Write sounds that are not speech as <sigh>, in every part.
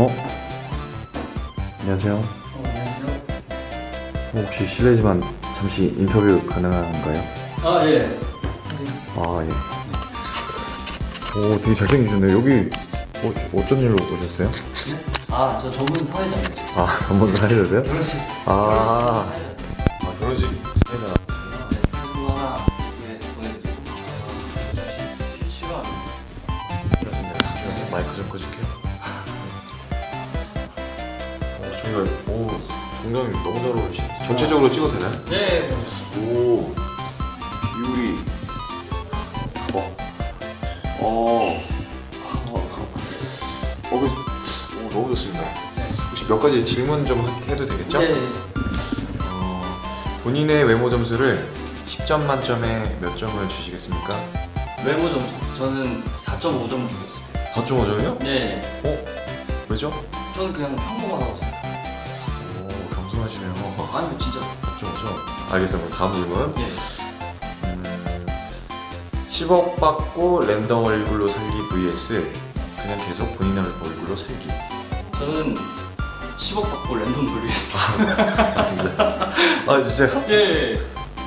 어? 안녕하세요. 어, 안녕하세요. 혹시 실례지만 잠시 인터뷰 가능한가요? 아, 예. 아 예. 오 되게 잘생기셨네요. 여기 어, 어쩐 일로 오셨어요? 아, 저 전문 사회자예요. 아 한번 더 하셔도요? 결혼식. 아. 아 결혼식 사회자. 뭐 예. 아. 마이크 좀 꺼줄게요. 오 저희가 오 정장이 너무 잘 어울리시. 전체적으로 찍어도 되나요? 네. 오 비율이 어. 어. 어, 그, 오, 너무 좋습니다. 혹시 몇 가지 질문 좀 하- 해도 되겠죠? 네. 어, 본인의 외모 점수를 10점 만점에 몇 점을 주시겠습니까? 외모 점수 저는 4.5점 주겠습니다. 4.5점이요? 네. 어? 왜죠? 저는 그냥 평범하다고 생각해요. 오, 겸손하시네요. 아니, 진짜. 4.5점. 알겠습니다. 다음 질문. 예. 음, 10억 받고 랜덤 얼굴로 살기 vs 그냥 계속 본인 얼굴로 살기. 저는 10억 받고 랜덤 돌리겠습니다. 아 진짜요? 예.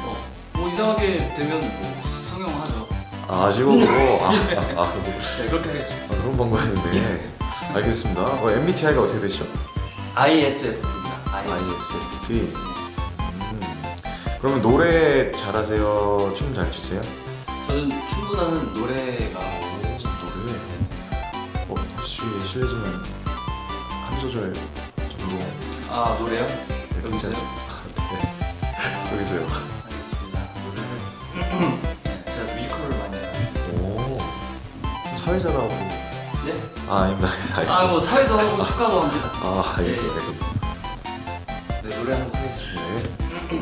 어, 뭐 이상하게 되면 뭐 성형하죠. 아, 아직은 뭐 아, 아, 아, 뭐, 네, 그렇게 하겠습니다. 아, 그런 방법인데 알겠습니다. 어, MBTI가 어떻게 되시죠? ISF입니다. ISFP. 음, 그러면 노래 잘하세요? 춤 잘 추세요? 저는 춤보다는 노래가 노래. 어, 혹시 실례지만 한 소절 정도 아 노래요? 네, 여기서요? <laughs> 네. 여기서요. 알겠습니다. 제가 뮤지컬을 많이 해요. 오, 사회자라고. 네? 아, 아닙니다. 알겠습니다. 아뭐 사회도 하고 축가도 합니다. 아, 알겠습니다. 예, 예. 알겠습니다. 네 노래 한번 하겠습니다. 네.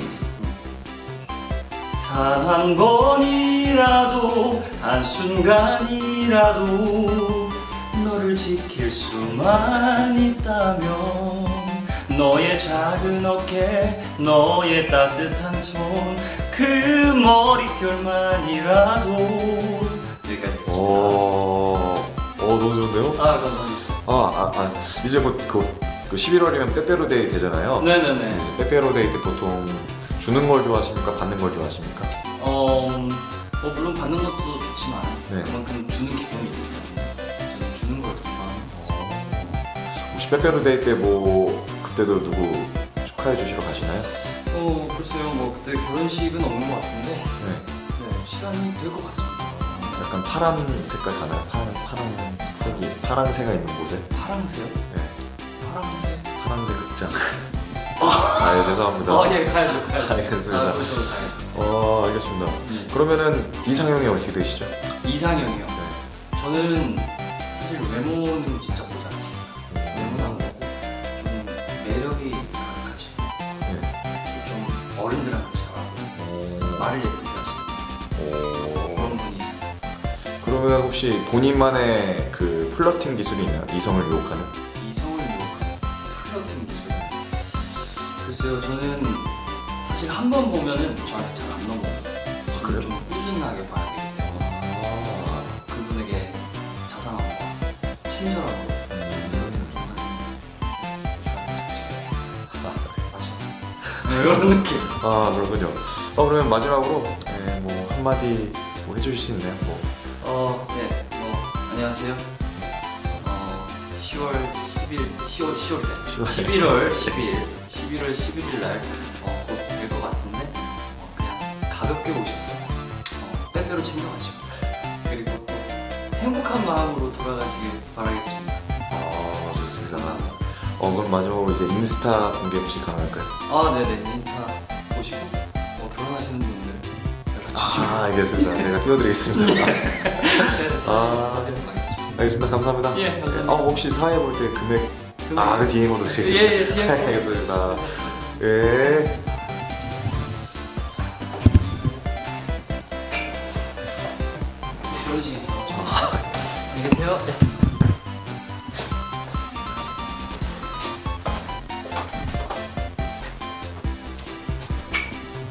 단한 번이라도 한 순간이라도 너를 지킬 수만 있다면 너의 작은 어깨 너의 따뜻한 손 그 머릿결만이라도 여기까지 하겠습니다 오, 어, 너무 좋은데요? 아 감사합니다 아, 아, 아 이제 뭐그 그 11월이면 빼빼로데이 되잖아요. 네네네 이제 빼빼로데이 때 보통 주는 걸 좋아하십니까? 받는 걸 좋아하십니까? 어, 뭐 물론 받는 것도 좋지만 네. 그만큼 주는 기쁨이 때문에 저는 주는 걸더 좋아합니다 혹시 빼빼로데이 때 뭐 그때도 누구 축하해 주시러 가시나요? 어 글쎄요 뭐 그때 결혼식은 없는 것 같은데 네. 네, 시간이 될 것 같습니다 약간 파란 색깔 가나요? 파란 파란 색이 파란새가 있는 곳에 파랑새요? 네. 파랑새? 파란색 극장. 아, 예, 죄송합니다. 어예 가야죠 가야죠 알겠습니다. 아, 그쪽으로 가야죠 어, 알겠습니다. 네. 그러면은 이상형이 어떻게 되시죠? 이상형이요 네. 저는 사실 외모는 진짜 보지 않습니다 외모는 안 보고 좀 매력이 가득하시 네. 특히 좀 어른들한테 잘하고 오, 말을 예쁘게 하시는 오. 그런 분이 그러면 혹시 본인만의 그 플러팅 기술이 있나요? 이성을 유혹하는 기술 글쎄요 저는 사실 한 번 보면은 저한테 잘 안 넘어요 저는 그래요? 좀 꾸준하게 봐야 되기 때문에 아, 그분에게 자상함과 친절함과 이런 좀 하는 네, 이런 느낌 <laughs> 아 그렇군요. 어, 그러면 마지막으로 네, 뭐 한마디 뭐 해주실 수 있나요? 뭐. 어, 네, 뭐 안녕하세요. 어, 10월 10일, 10월 10월이래. 10월. 11월 10일, 11월 11일 날 어, 곧될것 같은데 어, 그냥 가볍게 오셔서 어, 빼빼로 챙겨가시고 그리고 또 행복한 마음으로 돌아가시길 바라겠습니다. 아 좋습니다. 어 그럼 마지막으로 이제 인스타 공개 혹시 가능할까요? 아, 네네 인스타 보시고 어, 결혼하시는 분들 연락 주시면 아 알겠습니다. 제가 띄워드리겠습니다. <laughs> 네, 아. 아, 하겠습니다. 알겠습니다. 감사합니다. 예, 감사합니다. 아 혹시 사회 볼 때 금액 아 그 DM으로 드릴게요. 예, 예, DM. 알겠습니다. 예. 있어. 안녕히 계세요. 네.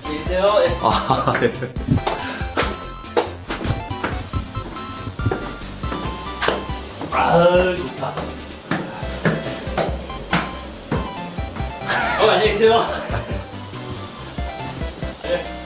안녕히 계세요. 네. 아 예. 아유 좋다. 어 안녕히 계세요. 예. <laughs>